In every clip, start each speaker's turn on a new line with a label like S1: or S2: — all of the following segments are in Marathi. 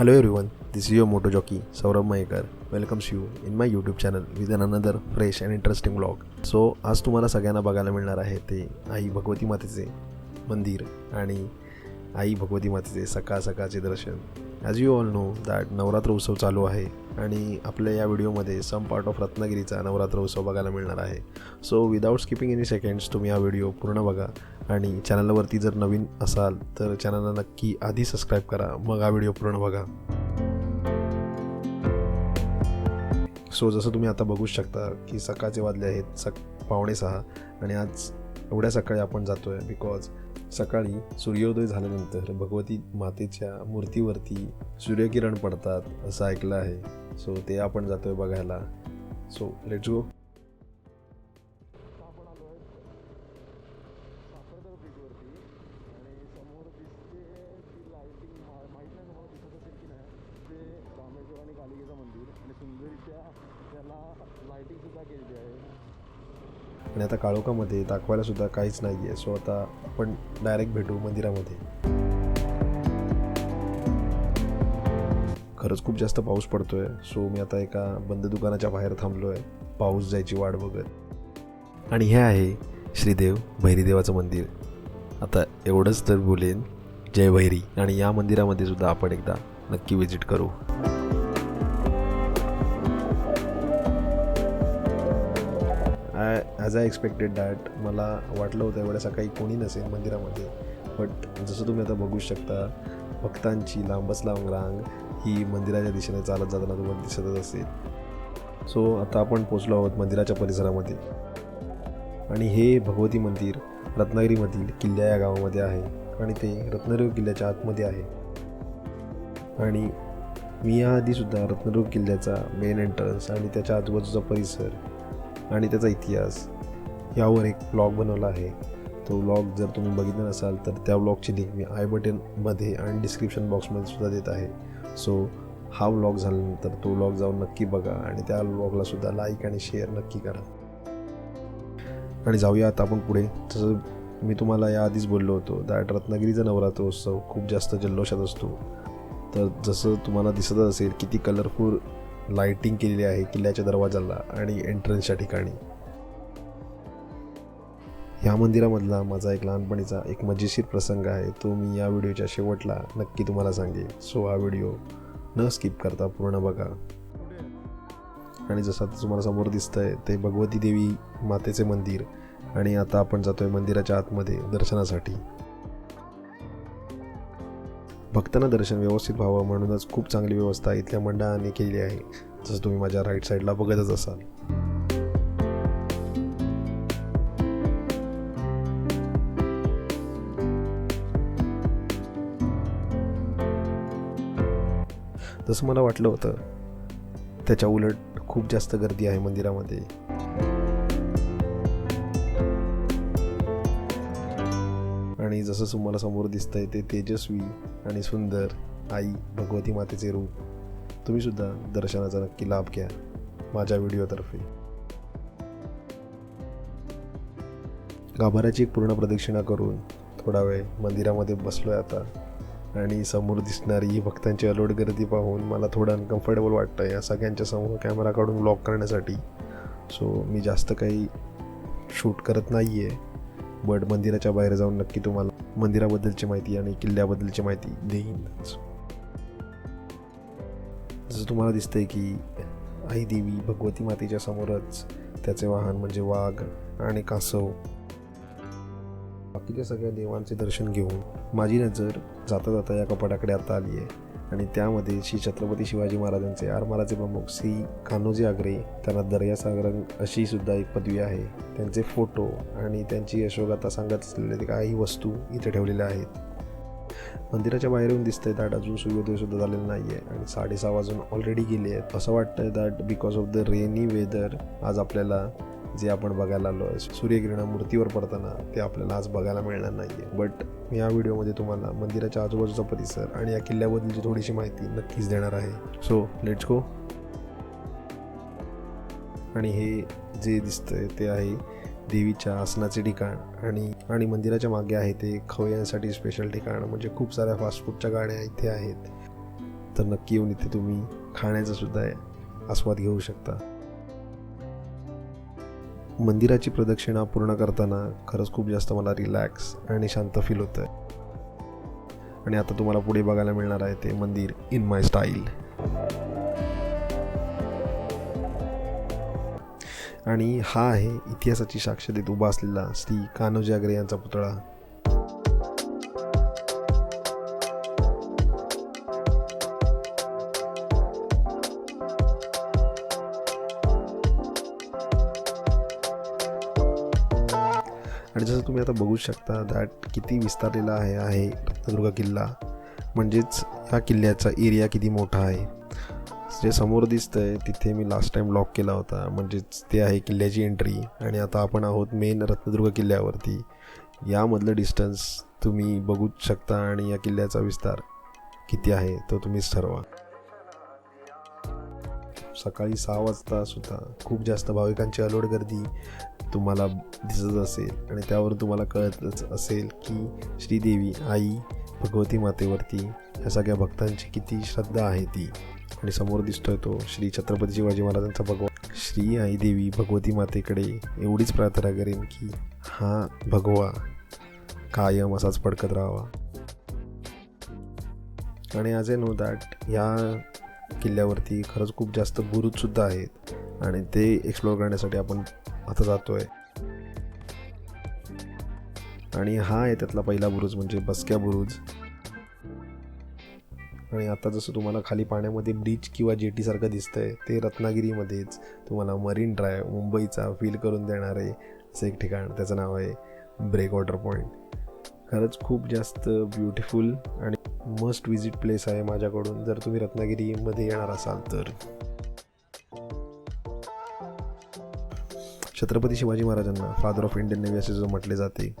S1: Hello everyone, this is your moto jockey Saurabh Mahekar welcomes you in my YouTube channel with an another fresh and interesting blog so आज तुम्हाला सगळ्यांना बघायला मिळणार आहे ते आई भगवती मातेचे मंदिर आणि आई भगवती मातेचे सकाळ सकाळचे दर्शन as you all know that Navratri उत्सव चालू आहे आणि आपल्या या व्हिडिओमध्ये सम पार्ट ऑफ रत्नागिरीचा नवरात्र उत्सव बघायला मिळणार आहे. So without skipping any seconds तुम्ही हा व्हिडिओ पूर्ण बघा आणि चॅनलवरती जर नवीन असाल तर चॅनलला नक्की आधी सबस्क्राईब करा. मग हा व्हिडिओ पूर्ण बघा. सो जसं तुम्ही आता बघूच शकता की सकाळचे वाजले आहेत सक पावणे सहा आणि आज एवढ्या सकाळी आपण जातो आहे बिकॉज सकाळी सूर्योदय झाल्यानंतर भगवती मातेच्या मूर्तीवरती सूर्यकिरण पडतात असं ऐकलं आहे. सो ते आपण जातोय बघायला. सो लेट्स गो
S2: आपण आलो आहे साखरतर ब्रिजवरती आणि समोर दिसते ती लाईटिंग माहीत नाही तुम्हाला दिसत असेल की नाही ते रामेश्वर आणि कालिकेचं मंदिर आणि सुंदरीच्या त्याला लाईटिंग सुद्धा केलेली आहे
S1: आणि आता काळोखामध्ये दाखवायला सुद्धा काहीच नाही आहे सो आता आपण डायरेक्ट भेटू मंदिरामध्ये. खरंच खूप जास्त पाऊस पडतोय. सो मी आता एका बंद दुकानाच्या बाहेर थांबलो आहे पाऊस जायची वाट बघत. आणि हे आहे श्रीदेव भैरीदेवाचं मंदिर. आता एवढंच तर बोलेन जय भैरी. आणि या मंदिरामध्ये सुद्धा आपण एकदा नक्की व्हिजिट करू. ॲज आय एक्सपेक्टेड दॅट मला वाटलं होतं एवढ्या सकाळी कोणी नसेल मंदिरामध्ये. बट जसं तुम्ही आता बघू शकता भक्तांची लांबच लांब रांग ही मंदिराच्या दिशेने चालत जाताना तुम्हाला दिसतच असेल. सो आता आपण पोचलो आहोत मंदिराच्या परिसरामध्ये. आणि हे भगवती मंदिर रत्नागिरीमधील किल्ल्या या गावामध्ये आहे आणि ते रत्नागिरी किल्ल्याच्या आतमध्ये आहे. आणि मी याआधीसुद्धा रत्नागिरी किल्ल्याचा मेन एंट्रन्स आणि त्याच्या आजूबाजूचा परिसर आणि त्याचा इतिहास यावर एक ब्लॉग बनवला आहे. तो व्लॉग जर तुम्ही बघितला नसाल तर त्या ब्लॉगची लिंक मी आय बटनमध्ये आणि डिस्क्रिप्शन बॉक्समध्ये सुद्धा देत आहे. सो हा व्लॉग झाल्यानंतर तो व्लॉग जाऊन नक्की बघा आणि त्या व्लॉगला सुद्धा लाईक आणि शेअर नक्की करा. आणि जाऊया आता आपण पुढे. जसं मी तुम्हाला याआधीच बोललो होतो दॅट रत्नागिरीचा नवरात्रोत्सव खूप जास्त जल्लोषात असतो. तर जसं तुम्हाला दिसतच असेल किती कलरफुल लाइटिंग केलेली आहे किल्ल्याच्या दरवाजाला आणि एंट्रन्सच्या ठिकाणी. ह्या मंदिरामधला माझा एक लहानपणीचा एक मजेशीर प्रसंग आहे तो मी या व्हिडिओच्या शेवटला नक्की तुम्हाला सांगेन. सो हा व्हिडिओ न स्किप करता पूर्ण बघा. आणि जसं आता तुम्हाला समोर दिसतंय ते भगवती देवी मातेचे मंदिर आणि आता आपण जातोय मंदिराच्या आतमध्ये दर्शनासाठी. भक्तांना दर्शन व्यवस्थित व्हावं म्हणूनच खूप चांगली व्यवस्था इथल्या मंडळाने केली आहे. जसं तुम्ही माझ्या राईट साईडला बघतच असाल. जसं मला वाटलं होतं त्याच्या उलट खूप जास्त गर्दी आहे मंदिरामध्ये. आणि जसं तुम्हाला समोर दिसतंय ते तेजस्वी आणि सुंदर आई भगवती मातेचे रूप. तुम्ही सुद्धा दर्शनाचा नक्की लाभ घ्या माझ्या व्हिडिओतर्फे गाभाऱ्याची एक पूर्ण प्रदक्षिणा करून थोडा वेळ मंदिरामध्ये बसलो आहे आता. आणि समोर दिसणारी ही भक्तांची अलोट गर्दी पाहून मला थोडं अनकम्फर्टेबल वाटतं या सगळ्यांच्या समोर कॅमेरा काढून ब्लॉग करण्यासाठी. सो मी जास्त काही शूट करत नाही आहे बट मंदिराच्या बाहेर जाऊन नक्की तुम्हाला मंदिराबद्दलची माहिती आणि किल्ल्याबद्दलची माहिती देईन. जसं तुम्हाला दिसतंय की आई देवी भगवती मातेच्या समोरच त्याचे वाहन म्हणजे वाघ आणि कासव. बाकीच्या सगळ्या देवांचे दर्शन घेऊन माझी नजर जाता जाता या कपाटाकडे आता आली आहे. आणि त्यामध्ये श्री छत्रपती शिवाजी महाराजांचे आरमाराचे प्रमुख श्री कान्होजी आगरे त्यांना दर्यासागरंग अशी सुद्धा एक पदवी आहे. त्यांचे फोटो आणि त्यांची यशोगाथा सांगत असलेल्या काही वस्तू इथे ठेवलेल्या आहेत. मंदिराच्या बाहेरून दिसतंय दॅट अजून सूर्योदय सुद्धा झालेला नाही आहे आणि साडेसहा वाजून ऑलरेडी गेले आहेत. असं वाटतंय that because of the rainy weather आज आपल्याला जे आपण बघायला आलो आहे सूर्यकिरण मूर्तीवर पडताना ते आपल्याला आज बघायला मिळणार नाही आहे बट या व्हिडिओमध्ये तुम्हाला मंदिराच्या आजूबाजूचा परिसर आणि या किल्ल्याबद्दलची थोडीशी माहिती नक्कीच देणार आहे. सो लेट्स गो आणि हे जे दिसतंय ते आहे देवीच्या आसनाचे ठिकाण. आणि आणि मंदिराच्या मागे आहे ते खवयांसाठी स्पेशल ठिकाण म्हणजे खूप साऱ्या फास्ट फूडच्या गाड्या इथे आहेत. तर नक्की येऊन इथे तुम्ही खाण्याचा सुद्धा आस्वाद घेऊ शकता. मंदिराची प्रदक्षिणा पूर्ण करताना खरंच खूप जास्त मला रिलॅक्स आणि शांत फील होतं आणि आता तुम्हाला पुढे बघायला मिळणार आहे ते मंदिर इन माय स्टाईल आणि हा आहे इतिहासाची साक्ष देत उभा असलेला श्री कान्होजी आगरे यांचा पुतळा. आणि जसं तुम्ही आता बघू शकता दॅट किती विस्तारलेला आहे आहे रत्नदुर्ग किल्ला. म्हणजेच ह्या किल्ल्याचा एरिया किती मोठा आहे. जे समोर दिसतं आहे तिथे मी लास्ट टाइम लॉक केला होता. म्हणजेच ते आहे किल्ल्याची एंट्री आणि आता आपण आहोत मेन रत्नदुर्ग किल्ल्यावरती. यामधलं डिस्टन्स तुम्ही बघूच शकता आणि या किल्ल्याचा विस्तार किती आहे तो तुम्हीच ठरवा. सकाळी सहा वाजता सुद्धा खूप जास्त भाविकांची अलोड गर्दी. तुम्हाला दिसत असेल आणि त्यावर तुम्हाला कळतच असेल की श्रीदेवी आई भगवती मातेवरती ह्या सगळ्या भक्तांची किती श्रद्धा आहे ती. आणि समोर दिसतोय तो श्री छत्रपती शिवाजी महाराजांचा भगवा श्री आई देवी भगवती मातेकडे एवढीच प्रार्थना करेन की हा भगवा कायम असाच पडकत राहावा. आणि आज ए नो दॅट या किल्ल्यावरती खरंच खूप जास्त बुरुजसुद्धा आहेत. आणि ते एक्सप्लोअर करण्यासाठी आपण आता जातोय. आणि हा आहे त्यातला पहिला बुरुज म्हणजे बसक्या बुरुज. आणि आता जसं तुम्हाला खाली पाण्यामध्ये ब्रिज किंवा जेटीसारखं आहे ते रत्नागिरीमध्येच तुम्हाला मरीन ड्राईव्ह मुंबईचा फील करून देणारे असं एक ठिकाण. त्याचं नाव आहे ब्रेक वॉटर पॉईंट खरंच खूप जास्त ब्युटिफुल आणि मस्ट विजिट प्लेस आहे माझ्याकडून. जर तुम्ही रत्नागिरीमध्ये येणार असाल तर. छत्रपती शिवाजी महाराजांना फादर ऑफ इंडियन नेव्ही असे जो म्हटले जाते.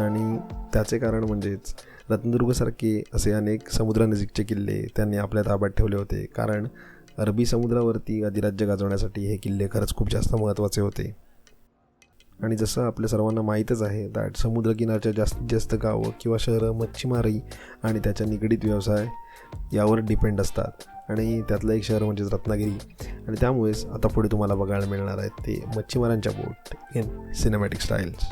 S1: आणि त्याचे कारण म्हणजेच रत्नदुर्गसारखे असे अनेक समुद्रानजीकचे किल्ले त्यांनी आपल्या ताब्यात ठेवले होते. कारण अरबी समुद्रावरती अधिराज्य गाजवण्यासाठी हे किल्ले खरंच खूप जास्त महत्त्वाचे होते. आणि जसं आपल्या सर्वांना माहीतच आहे दॅट समुद्रकिनारच्या जास्तीत जास्त गावं किंवा शहरं मच्छीमारी आणि त्याच्या निगडीत व्यवसाय यावर डिपेंड असतात. आणि त्यातलं एक शहर म्हणजेच रत्नागिरी. आणि त्यामुळेच आता पुढे तुम्हाला बघायला मिळणार आहेत ते मच्छीमारांच्या बोट इन सिनेमॅटिक स्टाईल्स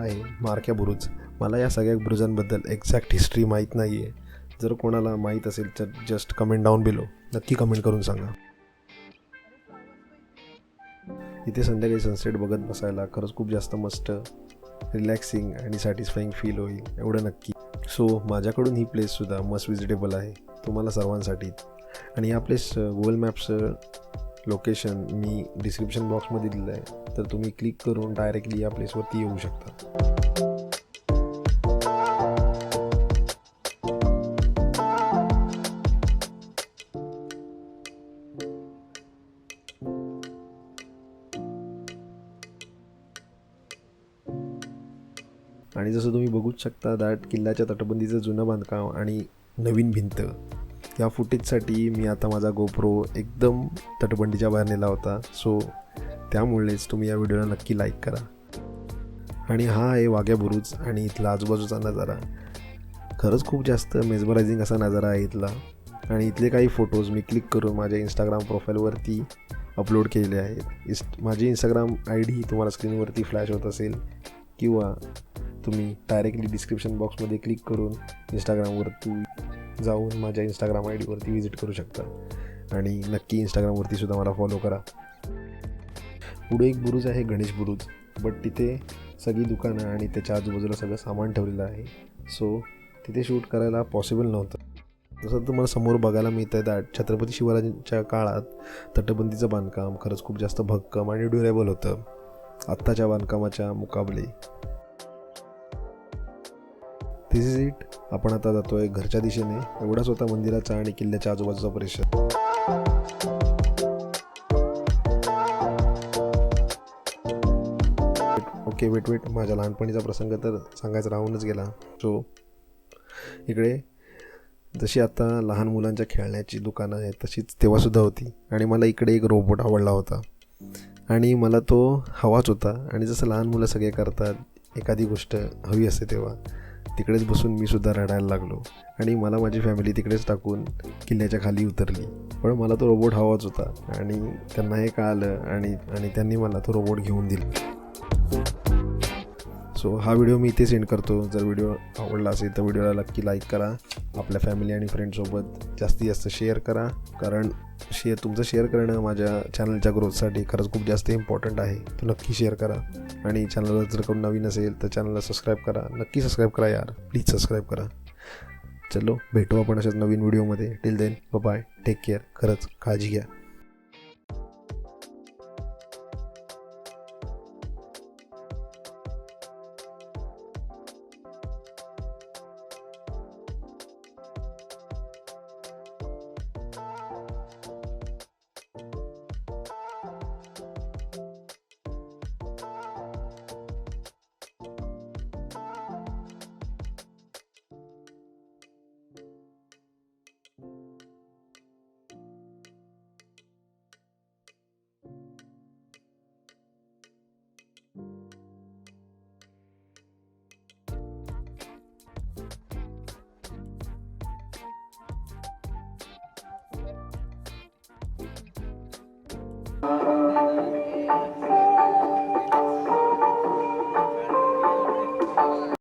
S1: आहे मारक्या बुरुज. मला या सगळ्या बुरुजांबद्दल एक्झॅक्ट हिस्ट्री माहीत नाही आहे जर कोणाला माहीत असेल तर जस्ट कमेंट डाऊन बिलो नक्की कमेंट करून सांगा. इथे संध्याकाळी सनसेट बघत बसायला खरंच खूप जास्त मस्त रिलॅक्सिंग आणि सॅटिस्फाईंग फील होईल एवढं नक्की. सो माझ्याकडून ही प्लेससुद्धा मस्ट विजिटेबल आहे तुम्हाला सर्वांसाठी आणि या प्लेस गुगल मॅप्स लोकेशन मी डिस्क्रिप्शन बॉक्समध्ये दिलं आहे तर तुम्ही क्लिक करून डायरेक्टली या प्लेसवरती येऊ शकता. आणि जसं तुम्ही बघूच शकता दॅट किल्ल्याच्या तटबंदीचं जुनं बांधकाम आणि नवीन भिंत. या फुटेजसाठी मी आता माझा गोप्रो एकदम तटबंदीच्या बाहेर नेला होता. सो त्यामुळेच तुम्ही या व्हिडिओला नक्की लाईक करा. आणि हा आहे वाघ्या बुरुज आणि इथला आजूबाजूचा नजारा. खरंच खूप जास्त मेजमरायझिंग असा नजारा आहे इथला. आणि इथले काही फोटोज मी क्लिक करून माझ्या इंस्टाग्राम प्रोफाईलवरती अपलोड केले आहेत. इस माझी इंस्टाग्राम आय डी तुम्हाला स्क्रीनवरती फ्लॅश होत असेल किंवा तुम्ही डायरेक्टली डिस्क्रिप्शन बॉक्समध्ये क्लिक करून इंस्टाग्रामवरती जाऊन माझ्या इंस्टाग्राम आय डीवरती व्हिजिट करू शकता. आणि नक्की इंस्टाग्रामवरती सुद्धा मला फॉलो करा. पुढे एक बुरुज आहे गणेश बुरुज. बट तिथे सगळी दुकानं आणि त्याच्या आजूबाजूला सगळं सामान ठेवलेलं आहे. सो तिथे शूट करायला पॉसिबल नव्हतं. जसं तुम्हाला समोर बघायला मिळतं आहे दॅट छत्रपती शिवराजांच्या काळात तटबंदीचं बांधकाम खरंच खूप जास्त भक्कम आणि ड्युरेबल होतं. आत्ताच्या बांधकामाच्या मुकाबले. दिस इज इट आपण आता जातो आहे घरच्या दिशेने. एवढाच होता मंदिराचा आणि किल्ल्याच्या आजूबाजूचा परिसर. ओके वेट वेट माझ्या लहानपणीचा प्रसंग तर सांगायचा राहूनच गेला. सो इकडे जशी आता लहान मुलांच्या खेळण्याची दुकानं आहेत तशीच तेव्हासुद्धा होती. आणि मला इकडे एक रोबोट आवडला होता. आणि मला तो हवाच होता. आणि जसं लहान मुलं सगळे करतात एखादी गोष्ट हवी असते तेव्हा. तिकडेच बसून मी सुद्धा रडायला लागलो. आणि मला माझी फॅमिली तिकडेच टाकून किल्ल्याच्या खाली उतरली. पण मला तो रोबोट हवाच होता. आणि त्यांना हे कळालं आणि आणि त्यांनी मला तो रोबोट घेऊन दिला. सो हा व्हिडिओ मी इथे सेंड करतो. जर व्हिडिओ आवडला असेल तर व्हिडिओला नक्की लाईक करा. आपल्या फॅमिली आणि फ्रेंडसोबत जास्तीत जास्त शेअर करा. कारण शेअर तुमचं शेअर करणं माझ्या चॅनलच्या ग्रोथसाठी खरंच खूप जास्त इम्पॉर्टंट आहे. तर नक्की शेअर करा. आणि चॅनलला जर कोण नवीन असेल तर चॅनलला सबस्क्राईब करा. नक्की सबस्क्राईब करा यार. प्लीज सबस्क्राईब करा. चलो भेटू आपण अशाच नवीन व्हिडिओमध्ये till then bye take care खरंच काळजी घ्या. Thank you.